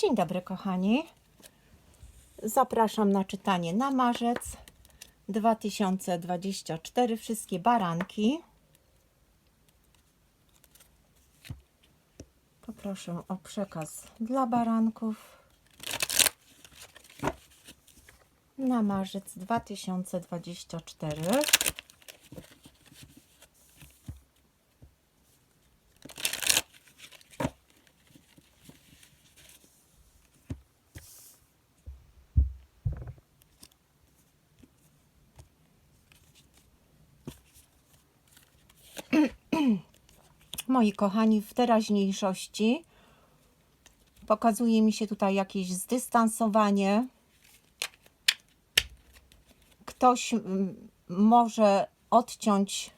Dzień dobry, kochani. Zapraszam na czytanie na marzec 2024. Wszystkie baranki. Poproszę o przekaz dla baranków na marzec 2024. Moi kochani, w teraźniejszości pokazuje mi się tutaj jakieś zdystansowanie. Ktoś mm, może odciąć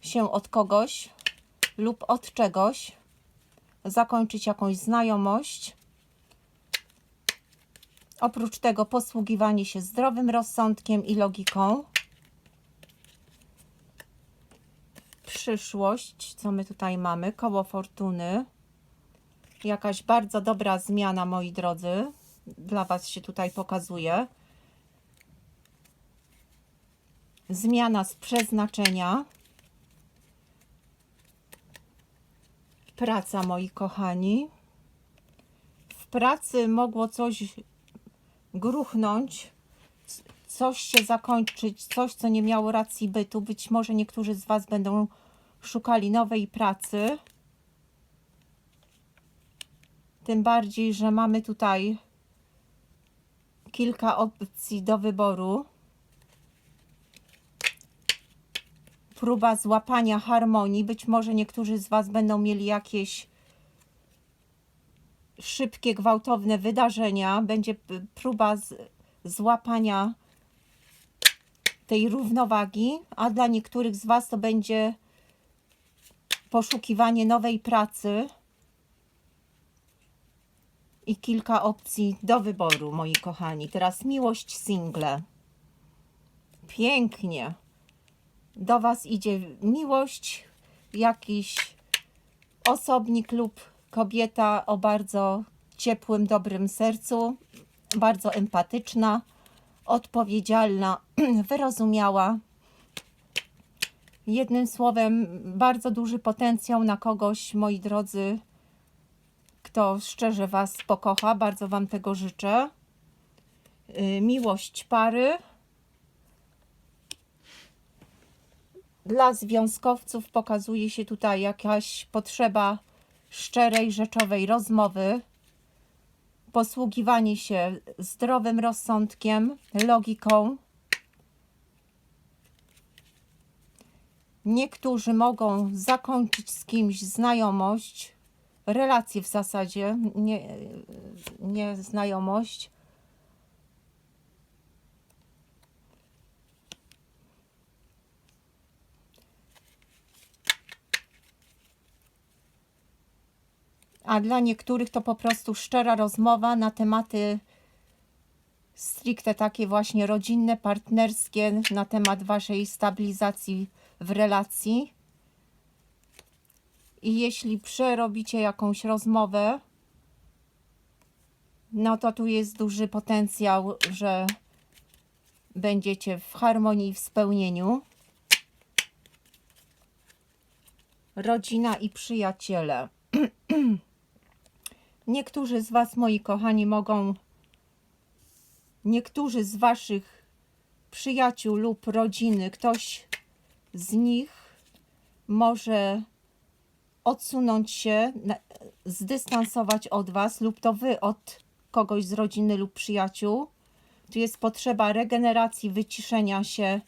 się od kogoś lub od czegoś, zakończyć jakąś znajomość. Oprócz tego posługiwanie się zdrowym rozsądkiem i logiką. Przyszłość, co my tutaj mamy, koło fortuny. Jakaś bardzo dobra zmiana, moi drodzy. Dla Was się tutaj pokazuje. Zmiana z przeznaczenia. Praca, moi kochani. W pracy mogło coś gruchnąć, coś się zakończyć, coś, co nie miało racji bytu. Być może niektórzy z Was będą szukali nowej pracy. Tym bardziej, że mamy tutaj kilka opcji do wyboru. Próba złapania harmonii. Być może niektórzy z Was będą mieli jakieś szybkie, gwałtowne wydarzenia. Będzie próba z, złapania tej równowagi, a dla niektórych z Was to będzie poszukiwanie nowej pracy i kilka opcji do wyboru, moi kochani. Teraz miłość single. Pięknie. Do Was idzie miłość, jakiś osobnik lub kobieta o bardzo ciepłym, dobrym sercu, bardzo empatyczna, odpowiedzialna, wyrozumiała. Jednym słowem, bardzo duży potencjał na kogoś, moi drodzy, kto szczerze Was pokocha. Bardzo Wam tego życzę. Y, Miłość pary. Dla związkowców pokazuje się tutaj jakaś potrzeba szczerej, rzeczowej rozmowy, posługiwanie się zdrowym rozsądkiem, logiką. Niektórzy mogą zakończyć z kimś znajomość, relację w zasadzie, nie, nie znajomość. A dla niektórych to po prostu szczera rozmowa na tematy stricte takie właśnie rodzinne, partnerskie, na temat waszej stabilizacji w relacji. I jeśli przerobicie jakąś rozmowę, no to tu jest duży potencjał, że będziecie w harmonii i w spełnieniu. Rodzina i przyjaciele. Niektórzy z Was, moi kochani, mogą, niektórzy z Waszych przyjaciół lub rodziny, ktoś z nich może odsunąć się, zdystansować od Was, lub to Wy od kogoś z rodziny lub przyjaciół. Tu jest potrzeba regeneracji, wyciszenia się,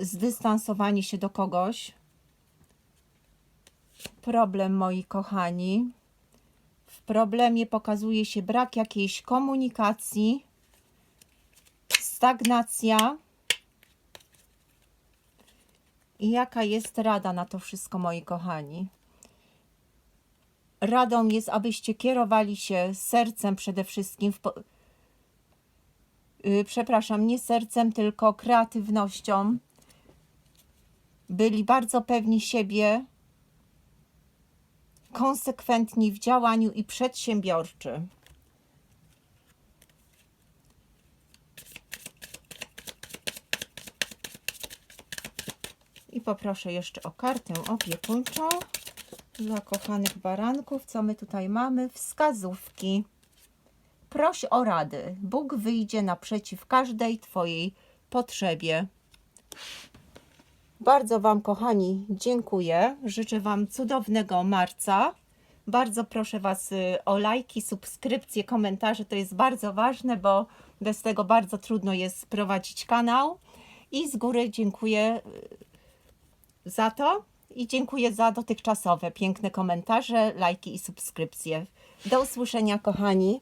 zdystansowanie się do kogoś. Problem, moi kochani. Problemie pokazuje się brak jakiejś komunikacji, stagnacja. I jaka jest rada na to wszystko, moi kochani? Radą jest, abyście kierowali się sercem przede wszystkim. W po... yy, przepraszam, nie sercem, tylko kreatywnością. Byli bardzo pewni siebie, konsekwentni w działaniu i przedsiębiorczy. I poproszę jeszcze o kartę opiekuńczą dla kochanych baranków. Co my tutaj mamy? Wskazówki. Proś o rady. Bóg wyjdzie naprzeciw każdej Twojej potrzebie. Bardzo Wam, kochani, dziękuję. Życzę Wam cudownego marca. Bardzo proszę Was y, o lajki, subskrypcje, komentarze. To jest bardzo ważne, bo bez tego bardzo trudno jest prowadzić kanał. I z góry dziękuję y, za to i dziękuję za dotychczasowe piękne komentarze, lajki i subskrypcje. Do usłyszenia, kochani.